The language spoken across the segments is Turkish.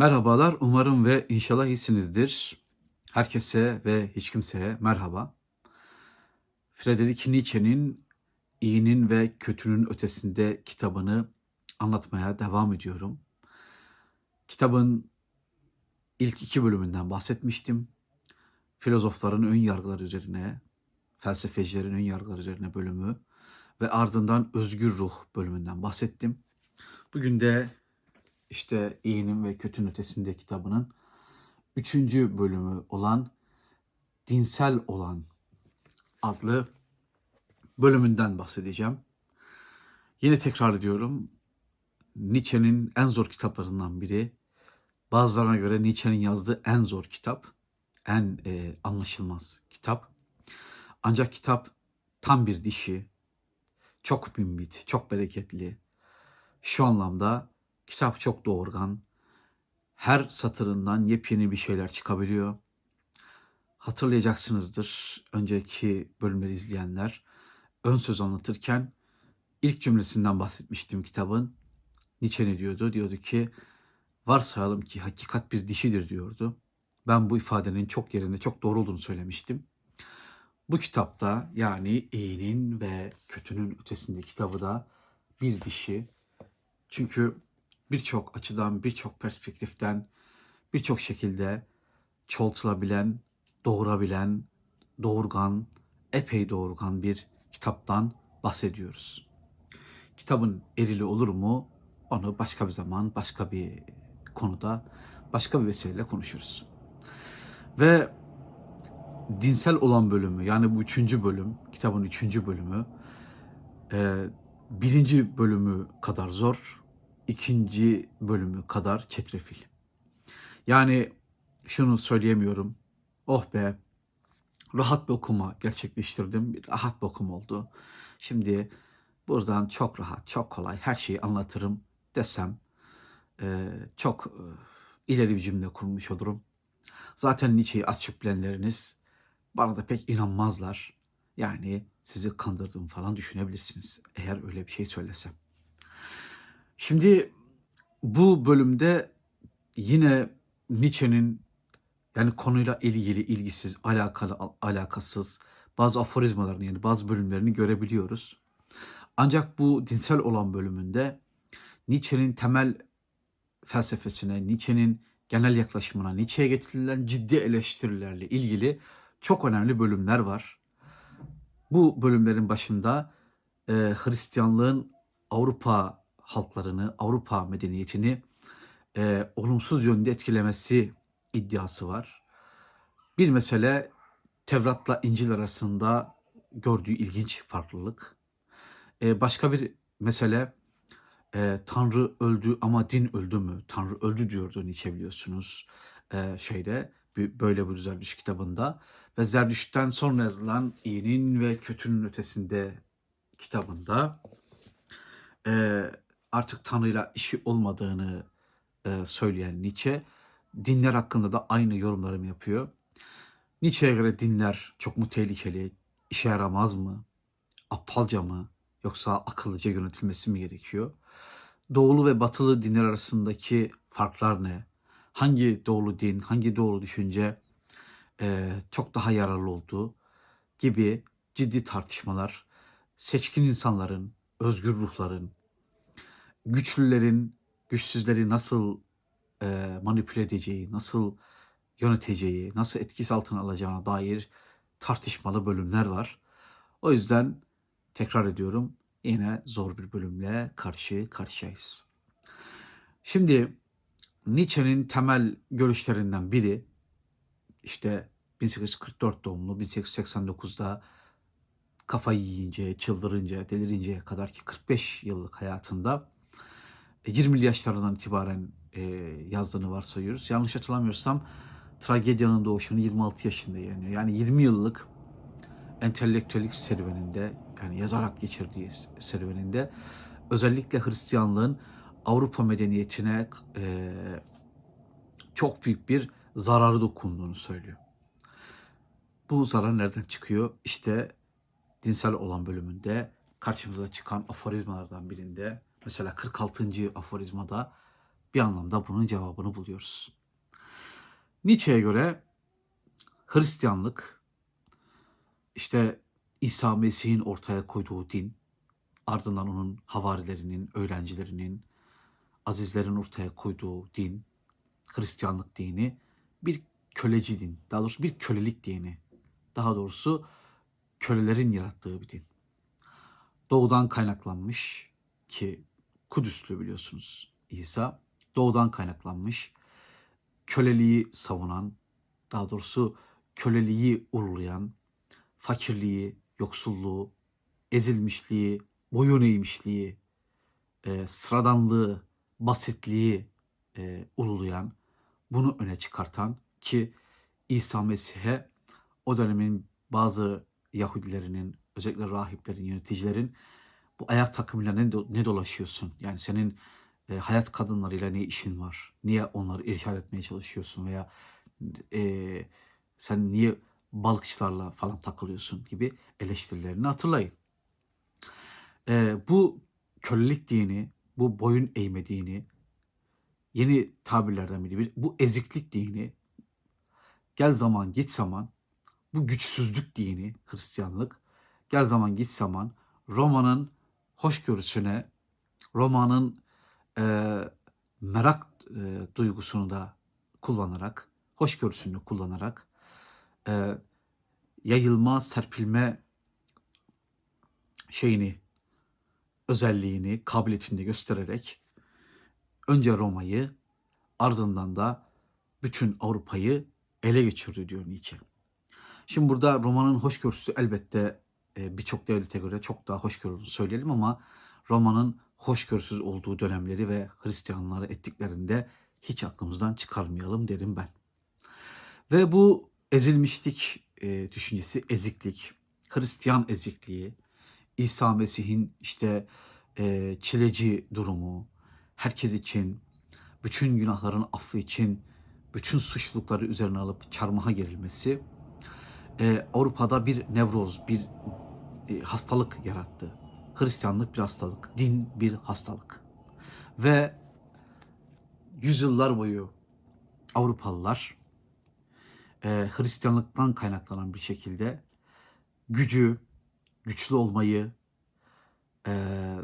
Merhabalar, umarım ve inşallah iyisinizdir. Herkese ve hiç kimseye merhaba. Friedrich Nietzsche'nin İyinin ve Kötünün Ötesinde kitabını anlatmaya devam ediyorum. Kitabın ilk iki bölümünden bahsetmiştim. Filozofların ön yargıları üzerine, felsefecilerin ön yargıları üzerine bölümü ve ardından özgür ruh bölümünden bahsettim. Bugün de işte iyinin ve kötünün ötesinde kitabının üçüncü bölümü olan dinsel olan adlı bölümünden bahsedeceğim. Yine tekrar ediyorum. Nietzsche'nin en zor kitaplarından biri. Bazılarına göre Nietzsche'nin yazdığı en zor kitap. En e, anlaşılmaz kitap. Ancak kitap tam bir dişi. Çok mümbit, çok bereketli. Şu anlamda kitap çok doğurgan. Her satırından yepyeni bir şeyler çıkabiliyor. Hatırlayacaksınızdır önceki bölümleri izleyenler. Ön söz anlatırken ilk cümlesinden bahsetmiştim kitabın. Nietzsche ne diyordu? Diyordu ki varsayalım ki hakikat bir dişidir diyordu. Ben bu ifadenin çok yerinde çok doğru olduğunu söylemiştim. Bu kitapta yani iyinin ve kötünün ötesinde kitabı da bir dişi. Çünkü birçok açıdan, birçok perspektiften, birçok şekilde çoğaltılabilen, doğurabilen, doğurgan, epey doğurgan bir kitaptan bahsediyoruz. Kitabın erili olur mu? Onu başka bir zaman, başka bir konuda, başka bir vesileyle konuşuruz. Ve dinsel olan bölümü, yani bu üçüncü bölüm, kitabın üçüncü bölümü, e, birinci bölümü kadar zor, ikinci bölümü kadar çetrefil. Yani şunu söyleyemiyorum. Oh be rahat bir okuma gerçekleştirdim. Bir rahat bir okuma oldu. Şimdi buradan çok rahat, çok kolay her şeyi anlatırım desem e, çok e, ileri bir cümle kurmuş olurum. Zaten Nietzsche'yi açıp bilenleriniz bana da pek inanmazlar. Yani sizi kandırdığımı falan düşünebilirsiniz eğer öyle bir şey söylesem. Şimdi bu bölümde yine Nietzsche'nin yani konuyla ilgili ilgisiz, alakalı, alakasız bazı aforizmalarını yani bazı bölümlerini görebiliyoruz. Ancak bu dinsel olan bölümünde Nietzsche'nin temel felsefesine, Nietzsche'nin genel yaklaşımına, Nietzsche'ye getirilen ciddi eleştirilerle ilgili çok önemli bölümler var. Bu bölümlerin başında e, Hristiyanlığın Avrupa halklarını, Avrupa medeniyetini e, olumsuz yönde etkilemesi iddiası var. Bir mesele Tevrat'la İncil arasında gördüğü ilginç farklılık. E, başka bir mesele e, Tanrı öldü ama din öldü mü? Tanrı öldü diyordu Nietzsche biliyorsunuz e, şeyde böyle bir Zerdüşt kitabında ve Zerdüşt'ten sonra yazılan iyinin ve kötünün ötesinde kitabında e, artık Tanrı'yla işi olmadığını e, söyleyen Nietzsche dinler hakkında da aynı yorumlarımı yapıyor. Nietzsche'ye göre dinler çok mu tehlikeli, işe yaramaz mı, aptalca mı yoksa akıllıca yönetilmesi mi gerekiyor? Doğulu ve batılı dinler arasındaki farklar ne? Hangi doğulu din, hangi doğulu düşünce e, çok daha yararlı olduğu gibi ciddi tartışmalar, seçkin insanların, özgür ruhların, güçlülerin güçsüzleri nasıl e, manipüle edeceği, nasıl yöneteceği, nasıl etkisi altına alacağına dair tartışmalı bölümler var. O yüzden tekrar ediyorum yine zor bir bölümle karşı karşıyayız. Şimdi Nietzsche'nin temel görüşlerinden biri işte 1844 doğumlu 1889'da kafayı yiyince, çıldırınca, delirinceye kadar ki 45 yıllık hayatında 20'li yaşlarından itibaren e, yazdığını varsayıyoruz. Yanlış hatırlamıyorsam tragedyanın doğuşunu 26 yaşında yani. Yani 20 yıllık entelektüellik serüveninde yani yazarak geçirdiği serüveninde özellikle Hristiyanlığın Avrupa medeniyetine e, çok büyük bir zararı dokunduğunu söylüyor. Bu zarar nereden çıkıyor? İşte dinsel olan bölümünde karşımıza çıkan aforizmalardan birinde mesela 46. aforizmada bir anlamda bunun cevabını buluyoruz. Nietzsche'ye göre Hristiyanlık işte İsa Mesih'in ortaya koyduğu din, ardından onun havarilerinin, öğrencilerinin, azizlerin ortaya koyduğu din, Hristiyanlık dini bir köleci din. Daha doğrusu bir kölelik dini. Daha doğrusu kölelerin yarattığı bir din. Doğudan kaynaklanmış ki Kudüslü biliyorsunuz İsa. Doğudan kaynaklanmış. Köleliği savunan, daha doğrusu köleliği uğurlayan, fakirliği, yoksulluğu, ezilmişliği, boyun eğmişliği, e, sıradanlığı, basitliği e, ululayan, bunu öne çıkartan ki İsa Mesih'e o dönemin bazı Yahudilerinin, özellikle rahiplerin, yöneticilerin bu ayak takımıyla ne, ne dolaşıyorsun? Yani senin e, hayat kadınlarıyla ne işin var? Niye onları irşad etmeye çalışıyorsun veya e, sen niye balıkçılarla falan takılıyorsun gibi eleştirilerini hatırlayın. E, bu kölelik dini, bu boyun eğme dini, yeni tabirlerden biri, bir- bu eziklik dini, gel zaman git zaman, bu güçsüzlük dini, Hristiyanlık, gel zaman git zaman, Roma'nın hoşgörüsüne, Roma'nın e, merak e, duygusunu da kullanarak, hoşgörüsünü kullanarak, e, yayılma, serpilme şeyini, özelliğini, kabiliyetini göstererek önce Roma'yı ardından da bütün Avrupa'yı ele geçirdi diyor Nietzsche. Şimdi burada Roma'nın hoşgörüsü elbette birçok devlete göre çok daha hoşgörülü söyleyelim ama Roma'nın hoşgörüsüz olduğu dönemleri ve Hristiyanları ettiklerinde hiç aklımızdan çıkarmayalım derim ben. Ve bu ezilmişlik e, düşüncesi, eziklik, Hristiyan ezikliği, İsa Mesih'in işte e, çileci durumu, herkes için, bütün günahların affı için, bütün suçlulukları üzerine alıp çarmıha gerilmesi, e, Avrupa'da bir nevroz, bir e, hastalık yarattı. Hristiyanlık bir hastalık, din bir hastalık. Ve yüzyıllar boyu Avrupalılar e, Hristiyanlıktan kaynaklanan bir şekilde gücü, güçlü olmayı, e,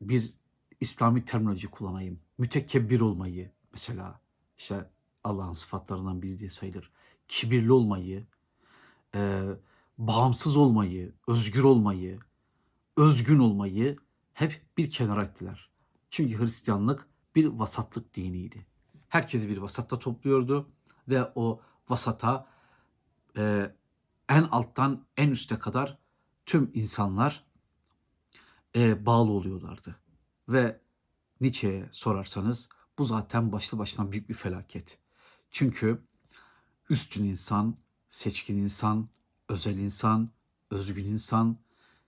bir İslami terminoloji kullanayım, mütekebbir olmayı mesela işte Allah'ın sıfatlarından biri diye sayılır. Kibirli olmayı, e, bağımsız olmayı, özgür olmayı, özgün olmayı hep bir kenara ettiler. Çünkü Hristiyanlık bir vasatlık diniydi. Herkesi bir vasatta topluyordu ve o vasata e, en alttan en üste kadar tüm insanlar e, bağlı oluyorlardı. Ve Nietzsche'ye sorarsanız bu zaten başlı başına büyük bir felaket. Çünkü üstün insan, seçkin insan, özel insan, özgün insan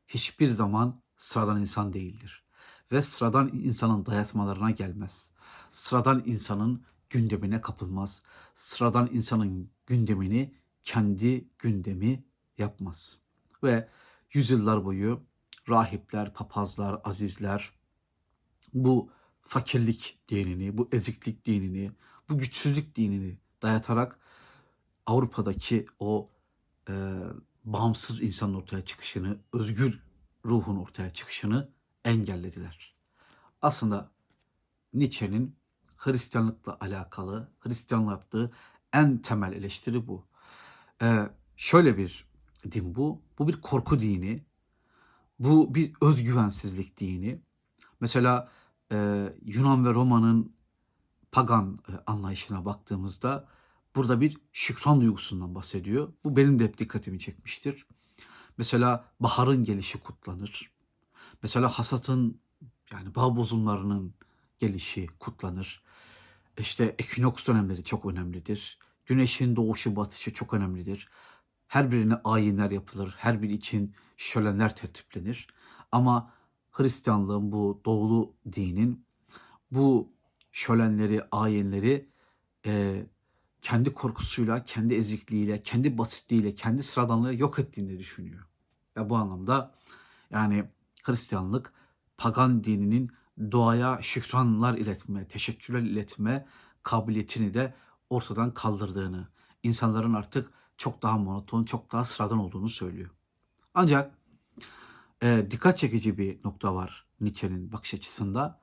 hiçbir zaman sıradan insan değildir. Ve sıradan insanın dayatmalarına gelmez. Sıradan insanın gündemine kapılmaz. Sıradan insanın gündemini kendi gündemi yapmaz. Ve yüzyıllar boyu rahipler, papazlar, azizler bu fakirlik dinini, bu eziklik dinini, bu güçsüzlük dinini dayatarak Avrupa'daki o e, bağımsız insanın ortaya çıkışını, özgür ruhun ortaya çıkışını engellediler. Aslında Nietzsche'nin Hristiyanlıkla alakalı, Hristiyanlığa yaptığı en temel eleştiri bu. Ee, şöyle bir din bu. Bu bir korku dini. Bu bir özgüvensizlik dini. Mesela e, Yunan ve Roma'nın pagan e, anlayışına baktığımızda burada bir şükran duygusundan bahsediyor. Bu benim de hep dikkatimi çekmiştir. Mesela baharın gelişi kutlanır. Mesela hasatın yani bağ bozumlarının gelişi kutlanır. İşte ekinoks dönemleri çok önemlidir. Güneşin doğuşu batışı çok önemlidir. Her birine ayinler yapılır. Her biri için şölenler tertiplenir. Ama Hristiyanlığın bu doğulu dinin bu şölenleri, ayinleri e, kendi korkusuyla, kendi ezikliğiyle, kendi basitliğiyle, kendi sıradanlığı yok ettiğini düşünüyor. Ve bu anlamda yani Hristiyanlık pagan dininin doğaya şükranlar iletme, teşekkürler iletme kabiliyetini de ortadan kaldırdığını, insanların artık çok daha monoton, çok daha sıradan olduğunu söylüyor. Ancak e, dikkat çekici bir nokta var Nietzsche'nin bakış açısında.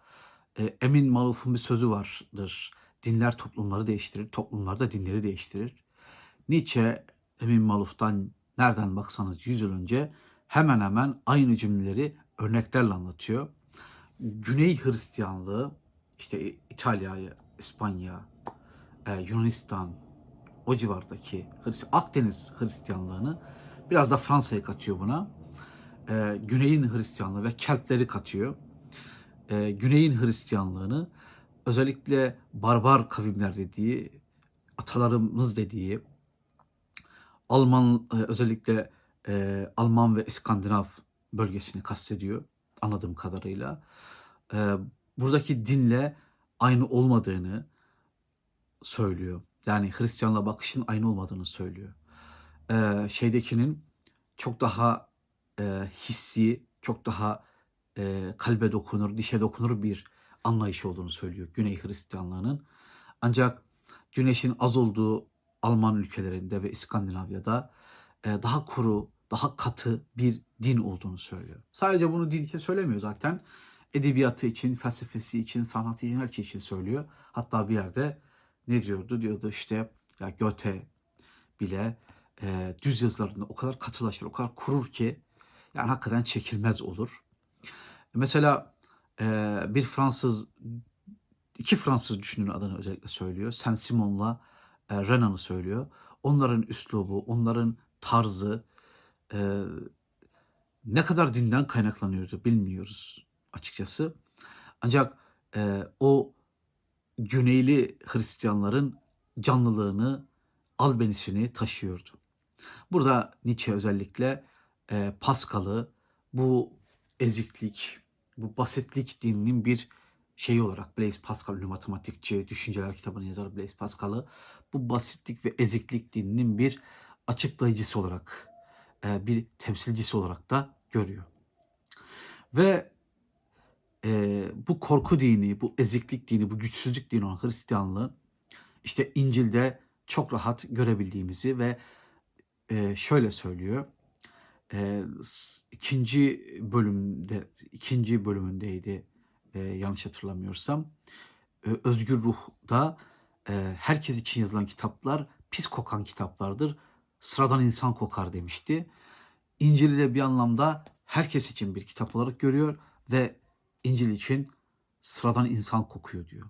E, Emin Maluf'un bir sözü vardır. Dinler toplumları değiştirir, toplumlar da dinleri değiştirir. Nietzsche Emin Maluf'tan nereden baksanız 100 yıl önce hemen hemen aynı cümleleri örneklerle anlatıyor. Güney Hristiyanlığı, işte İtalya, İspanya, e, Yunanistan, o civardaki Akdeniz Hristiyanlığını biraz da Fransa'ya katıyor buna. E, Güney'in Hristiyanlığı ve Keltleri katıyor. E, Güney'in Hristiyanlığını özellikle barbar kavimler dediği, atalarımız dediği, Alman e, özellikle e, Alman ve İskandinav bölgesini kastediyor anladığım kadarıyla. E, buradaki dinle aynı olmadığını söylüyor. Yani Hristiyanla bakışın aynı olmadığını söylüyor. E, şeydekinin çok daha e, hissi, çok daha e, kalbe dokunur, dişe dokunur bir anlayış olduğunu söylüyor Güney Hristiyanlığının. Ancak güneşin az olduğu Alman ülkelerinde ve İskandinavya'da e, daha kuru, daha katı bir din olduğunu söylüyor. Sadece bunu din için söylemiyor zaten. Edebiyatı için, felsefesi için, sanatı için, her şey için söylüyor. Hatta bir yerde ne diyordu? Diyordu işte ya Goethe bile e, düz yazılarında o kadar katılaşır, o kadar kurur ki yani hakikaten çekilmez olur. Mesela bir Fransız, iki Fransız düşünürün adını özellikle söylüyor. Saint-Simon'la e, Renan'ı söylüyor. Onların üslubu, onların tarzı e, ne kadar dinden kaynaklanıyordu bilmiyoruz açıkçası. Ancak e, o Güneyli Hristiyanların canlılığını, albenisini taşıyordu. Burada Nietzsche özellikle e, Pascal'ı bu eziklik, bu basitlik dininin bir şeyi olarak Blaise Pascal ünlü matematikçi, düşünceler kitabını yazar Blaise Pascal'ı bu basitlik ve eziklik dininin bir açıklayıcısı olarak, e, bir temsilcisi olarak da görüyor. Ve e, bu korku dini, bu eziklik dini, bu güçsüzlük dini olan Hristiyanlığı işte İncil'de çok rahat görebildiğimizi ve e, şöyle söylüyor. E, ikinci bölümde, ikinci bölümündeydi e, yanlış hatırlamıyorsam. E, Özgür Ruh'da e, herkes için yazılan kitaplar pis kokan kitaplardır. Sıradan insan kokar demişti. İncil'i de bir anlamda herkes için bir kitap olarak görüyor ve İncil için sıradan insan kokuyor diyor.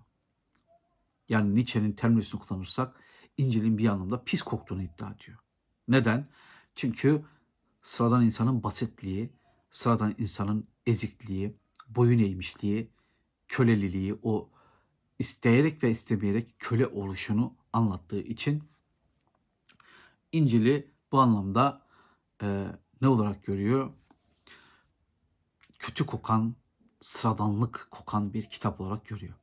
Yani Nietzsche'nin terminolojisini kullanırsak İncil'in bir anlamda pis koktuğunu iddia ediyor. Neden? Çünkü sıradan insanın basitliği, sıradan insanın ezikliği, boyun eğmişliği, köleliliği, o isteyerek ve istemeyerek köle oluşunu anlattığı için İncil'i bu anlamda e, ne olarak görüyor? Kötü kokan, sıradanlık kokan bir kitap olarak görüyor.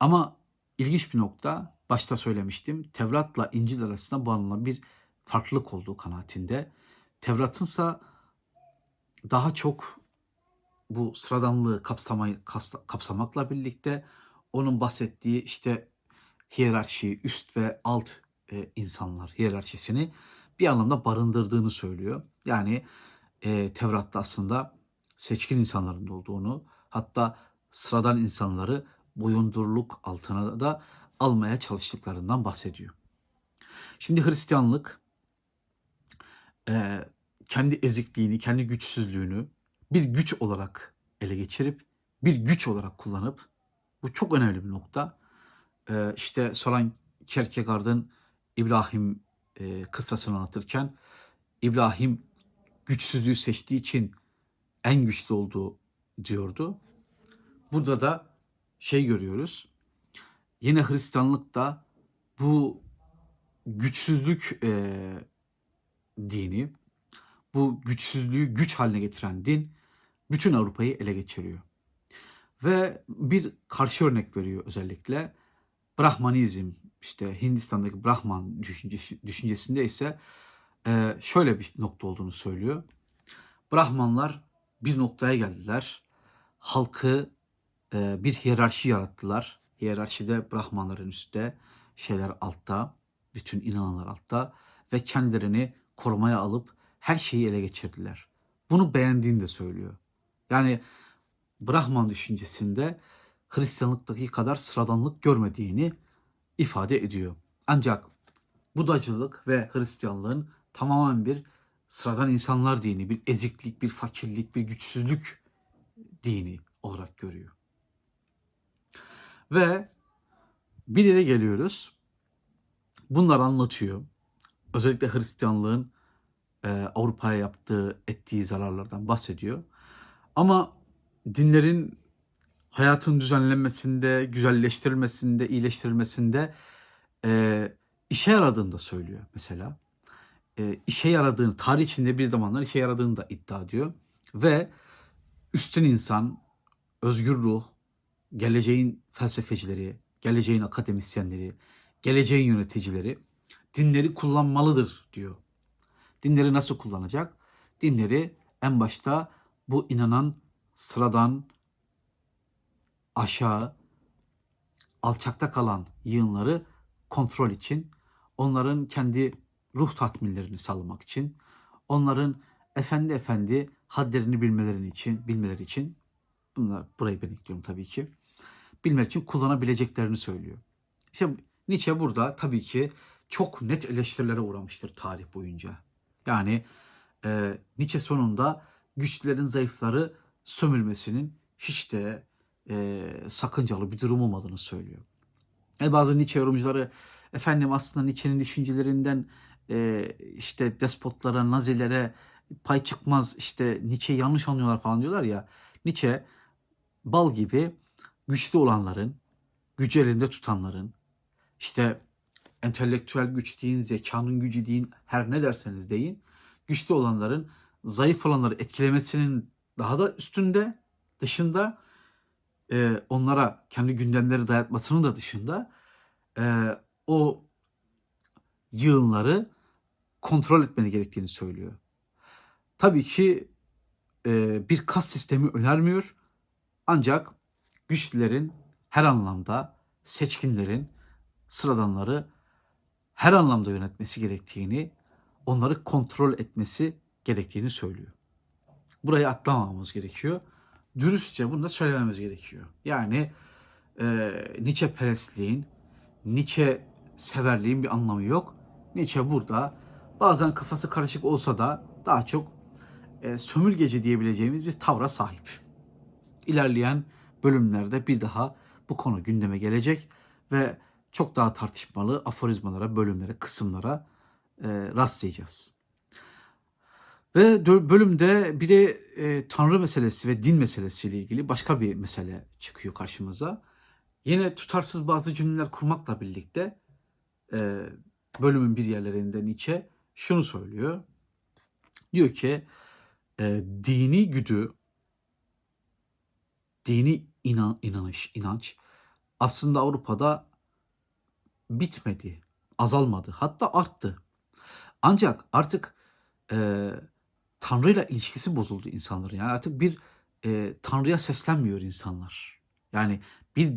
Ama ilginç bir nokta, başta söylemiştim, Tevrat'la İncil arasında bu anlamda bir farklılık olduğu kanaatinde. Tevrat'ınsa daha çok bu sıradanlığı kapsamayı, kapsamakla birlikte onun bahsettiği işte hiyerarşi, üst ve alt e, insanlar hiyerarşisini bir anlamda barındırdığını söylüyor. Yani e, Tevrat'ta aslında seçkin insanların olduğunu, hatta sıradan insanları boyundurluk altına da almaya çalıştıklarından bahsediyor. Şimdi Hristiyanlık e, kendi ezikliğini, kendi güçsüzlüğünü bir güç olarak ele geçirip bir güç olarak kullanıp bu çok önemli bir nokta. Ee, işte Soren Kierkegaard'ın İbrahim e, kıssasını anlatırken İbrahim güçsüzlüğü seçtiği için en güçlü olduğu diyordu. Burada da şey görüyoruz. Yine Hristiyanlıkta bu güçsüzlük e, dini, bu güçsüzlüğü güç haline getiren din bütün Avrupa'yı ele geçiriyor. Ve bir karşı örnek veriyor özellikle. Brahmanizm, işte Hindistan'daki Brahman düşüncesi, düşüncesinde ise e, şöyle bir nokta olduğunu söylüyor. Brahmanlar bir noktaya geldiler. Halkı e, bir hiyerarşi yarattılar. Hiyerarşide Brahmanların üstte, şeyler altta, bütün inananlar altta ve kendilerini korumaya alıp her şeyi ele geçirdiler. Bunu beğendiğini de söylüyor. Yani Brahman düşüncesinde Hristiyanlıktaki kadar sıradanlık görmediğini ifade ediyor. Ancak Budacılık ve Hristiyanlığın tamamen bir sıradan insanlar dini, bir eziklik, bir fakirlik, bir güçsüzlük dini olarak görüyor. Ve bir yere geliyoruz. Bunlar anlatıyor. Özellikle Hristiyanlığın e, Avrupa'ya yaptığı, ettiği zararlardan bahsediyor. Ama dinlerin hayatın düzenlenmesinde, güzelleştirilmesinde, iyileştirilmesinde e, işe yaradığını da söylüyor mesela. E, işe yaradığını, tarih içinde bir zamanlar işe yaradığını da iddia ediyor. Ve üstün insan, özgür ruh, geleceğin felsefecileri, geleceğin akademisyenleri, geleceğin yöneticileri dinleri kullanmalıdır diyor. Dinleri nasıl kullanacak? Dinleri en başta bu inanan sıradan aşağı alçakta kalan yığınları kontrol için, onların kendi ruh tatminlerini sağlamak için, onların efendi efendi hadlerini bilmeleri için, bilmeleri için bunlar burayı ben ekliyorum tabii ki. Bilmeleri için kullanabileceklerini söylüyor. İşte Nietzsche burada tabii ki çok net eleştirilere uğramıştır tarih boyunca. Yani e, Nietzsche sonunda güçlülerin zayıfları sömürmesinin hiç de e, sakıncalı bir durum olmadığını söylüyor. Yani bazı Nietzsche yorumcuları efendim aslında Nietzsche'nin düşüncelerinden e, işte despotlara, nazilere pay çıkmaz işte Nietzsche yanlış anlıyorlar falan diyorlar ya. Nietzsche bal gibi güçlü olanların, gücü elinde tutanların, işte entelektüel güç deyin, zekanın gücü deyin, her ne derseniz deyin, güçlü olanların zayıf olanları etkilemesinin daha da üstünde, dışında e, onlara kendi gündemleri dayatmasının da dışında e, o yığınları kontrol etmeni gerektiğini söylüyor. Tabii ki e, bir kas sistemi önermiyor. Ancak güçlülerin her anlamda seçkinlerin sıradanları her anlamda yönetmesi gerektiğini, onları kontrol etmesi gerektiğini söylüyor. Burayı atlamamamız gerekiyor. Dürüstçe bunu da söylememiz gerekiyor. Yani e, Nietzsche perestliğin, Nietzsche severliğin bir anlamı yok. Nietzsche burada bazen kafası karışık olsa da daha çok e, sömürgeci diyebileceğimiz bir tavra sahip. İlerleyen bölümlerde bir daha bu konu gündeme gelecek ve çok daha tartışmalı aforizmalara, bölümlere, kısımlara e, rastlayacağız. Ve bölümde bir de e, Tanrı meselesi ve din meselesiyle ilgili başka bir mesele çıkıyor karşımıza. Yine tutarsız bazı cümleler kurmakla birlikte e, bölümün bir yerlerinde Nietzsche şunu söylüyor. Diyor ki e, dini güdü, dini inan, inanış, inanç aslında Avrupa'da bitmedi, azalmadı, hatta arttı. Ancak artık e, Tanrı'yla ilişkisi bozuldu insanların. Yani artık bir e, Tanrı'ya seslenmiyor insanlar. Yani bir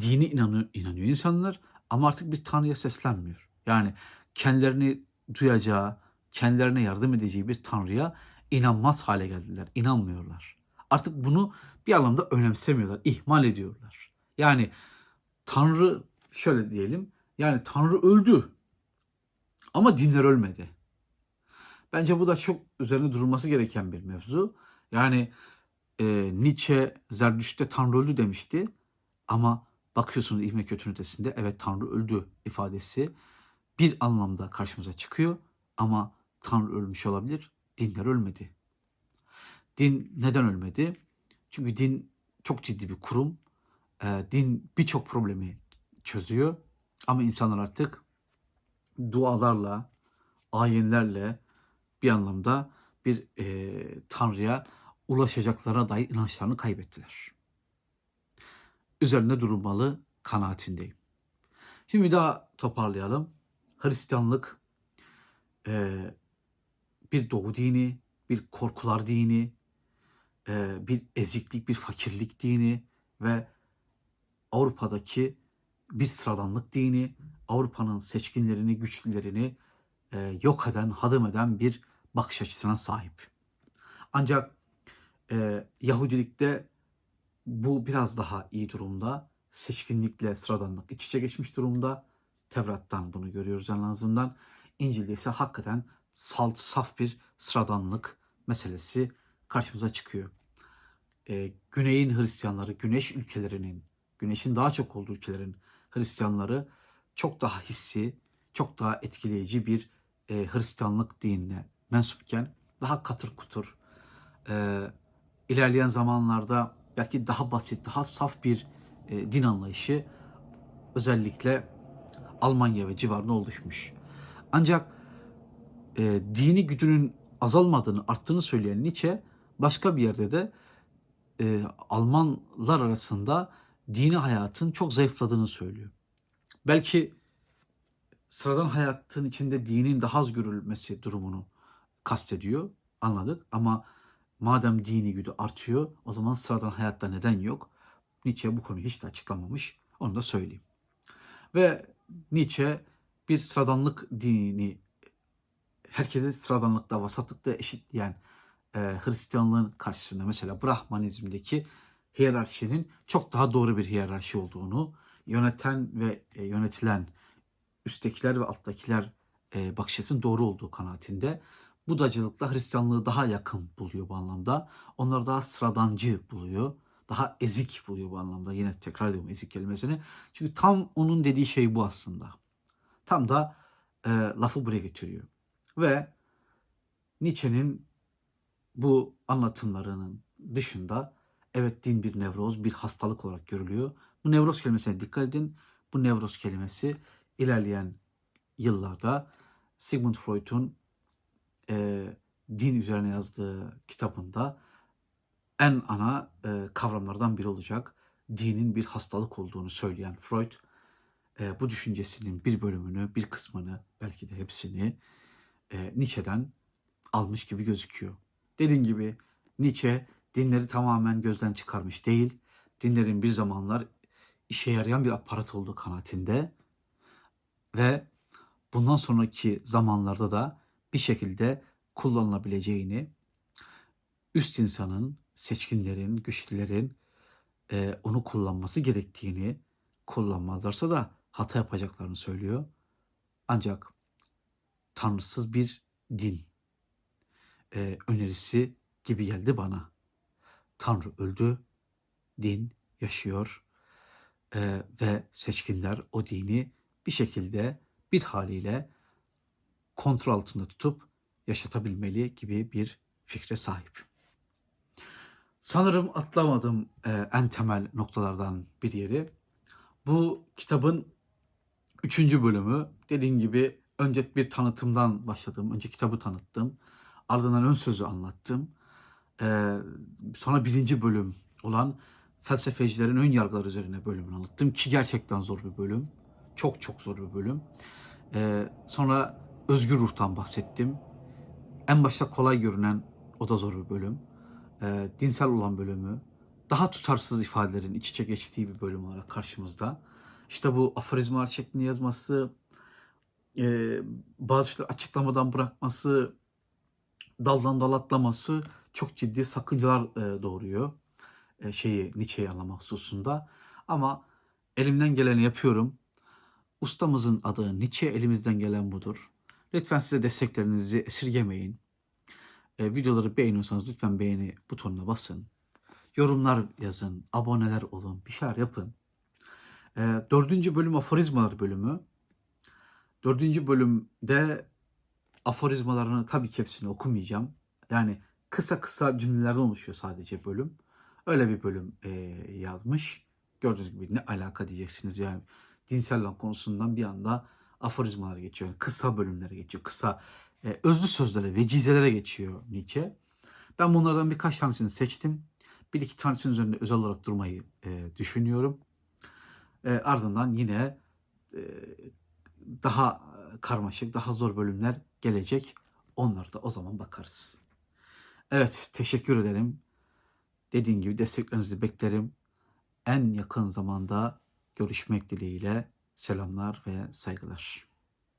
dini inanıyor, inanıyor insanlar ama artık bir Tanrı'ya seslenmiyor. Yani kendilerini duyacağı, kendilerine yardım edeceği bir Tanrı'ya inanmaz hale geldiler. İnanmıyorlar. Artık bunu bir anlamda önemsemiyorlar, ihmal ediyorlar. Yani Tanrı şöyle diyelim, yani Tanrı öldü ama dinler ölmedi. Bence bu da çok üzerine durulması gereken bir mevzu. Yani e, Nietzsche Zerdüşt'te Tanrı öldü demişti ama bakıyorsunuz İlme Kötü'nün ötesinde evet Tanrı öldü ifadesi bir anlamda karşımıza çıkıyor ama Tanrı ölmüş olabilir, dinler ölmedi. Din neden ölmedi? Çünkü din çok ciddi bir kurum. E, din birçok problemi çözüyor ama insanlar artık dualarla, ayinlerle bir anlamda bir e, Tanrı'ya ulaşacaklarına dair inançlarını kaybettiler. Üzerinde durulmalı kanaatindeyim. Şimdi bir daha toparlayalım. Hristiyanlık e, bir doğu dini, bir korkular dini, e, bir eziklik, bir fakirlik dini, ve Avrupa'daki bir sıradanlık dini, Avrupa'nın seçkinlerini, güçlülerini e, yok eden, hadım eden bir bakış açısına sahip. Ancak e, Yahudilikte bu biraz daha iyi durumda. Seçkinlikle sıradanlık iç içe geçmiş durumda. Tevrat'tan bunu görüyoruz en azından. İncil'de ise hakikaten salt, saf bir sıradanlık meselesi karşımıza çıkıyor. Ee, Güney'in Hristiyanları, Güneş ülkelerinin, Güneş'in daha çok olduğu ülkelerin Hristiyanları çok daha hissi, çok daha etkileyici bir e, Hristiyanlık dinine mensupken daha katır kutur, e, ilerleyen zamanlarda belki daha basit, daha saf bir e, din anlayışı özellikle Almanya ve civarında oluşmuş. Ancak e, dini güdünün azalmadığını, arttığını söyleyen Nietzsche başka bir yerde de e, Almanlar arasında dini hayatın çok zayıfladığını söylüyor. Belki sıradan hayatın içinde dinin daha az görülmesi durumunu kastediyor. Anladık ama madem dini güdü artıyor o zaman sıradan hayatta neden yok? Nietzsche bu konuyu hiç de açıklamamış. Onu da söyleyeyim. Ve Nietzsche bir sıradanlık dini herkesi sıradanlıkta, vasatlıkta eşitleyen e, Hristiyanlığın karşısında mesela Brahmanizmdeki hiyerarşinin çok daha doğru bir hiyerarşi olduğunu, yöneten ve e, yönetilen üsttekiler ve alttakiler e, bakış açısının doğru olduğu kanaatinde. Budacılıkla Hristiyanlığı daha yakın buluyor bu anlamda. Onları daha sıradancı buluyor. Daha ezik buluyor bu anlamda. Yine tekrar ediyorum ezik kelimesini. Çünkü tam onun dediği şey bu aslında. Tam da e, lafı buraya getiriyor. Ve Nietzsche'nin bu anlatımlarının dışında evet din bir nevroz, bir hastalık olarak görülüyor. Bu nevroz kelimesine dikkat edin. Bu nevroz kelimesi ilerleyen yıllarda Sigmund Freud'un e, din üzerine yazdığı kitabında en ana e, kavramlardan biri olacak. Dinin bir hastalık olduğunu söyleyen Freud e, bu düşüncesinin bir bölümünü, bir kısmını, belki de hepsini e, Nietzsche'den almış gibi gözüküyor. Dediğim gibi Nietzsche dinleri tamamen gözden çıkarmış değil. Dinlerin bir zamanlar işe yarayan bir aparat olduğu kanaatinde ve bundan sonraki zamanlarda da bir şekilde kullanılabileceğini, üst insanın, seçkinlerin, güçlülerin e, onu kullanması gerektiğini, kullanmazlarsa da hata yapacaklarını söylüyor. Ancak tanrısız bir din e, önerisi gibi geldi bana. Tanrı öldü, din yaşıyor e, ve seçkinler o dini bir şekilde bir haliyle kontrol altında tutup yaşatabilmeli gibi bir fikre sahip. Sanırım atlamadım e, en temel noktalardan bir yeri. Bu kitabın üçüncü bölümü dediğim gibi önce bir tanıtımdan başladım. Önce kitabı tanıttım. Ardından ön sözü anlattım. E, sonra birinci bölüm olan felsefecilerin ön yargıları üzerine bölümünü anlattım. Ki gerçekten zor bir bölüm. Çok çok zor bir bölüm. E, sonra özgür ruhtan bahsettim. En başta kolay görünen o da zor bir bölüm. E, dinsel olan bölümü. Daha tutarsız ifadelerin iç içe geçtiği bir bölüm olarak karşımızda. İşte bu aforizmalar şeklinde yazması, e, bazı şeyleri açıklamadan bırakması, daldan dal atlaması çok ciddi sakıncalar e, doğuruyor. E, şeyi Nietzsche'yi anlamak hususunda. Ama elimden geleni yapıyorum. Ustamızın adı Nietzsche, elimizden gelen budur. Lütfen size desteklerinizi esirgemeyin. E, videoları beğeniyorsanız lütfen beğeni butonuna basın. Yorumlar yazın, aboneler olun, bir şeyler yapın. E, dördüncü bölüm aforizmalar bölümü. Dördüncü bölümde aforizmalarını tabii ki hepsini okumayacağım. Yani kısa kısa cümlelerden oluşuyor sadece bölüm. Öyle bir bölüm e, yazmış. Gördüğünüz gibi ne alaka diyeceksiniz yani dinsel lan konusundan bir anda aforizmalara geçiyor. Yani kısa bölümlere geçiyor. Kısa e, özlü sözlere, vecizelere geçiyor Nietzsche. Ben bunlardan birkaç tanesini seçtim. Bir iki tanesinin üzerinde özel olarak durmayı e, düşünüyorum. E, ardından yine e, daha karmaşık, daha zor bölümler gelecek. Onlara da o zaman bakarız. Evet, teşekkür ederim. Dediğim gibi desteklerinizi beklerim. en yakın zamanda görüşmek dileğiyle selamlar ve saygılar.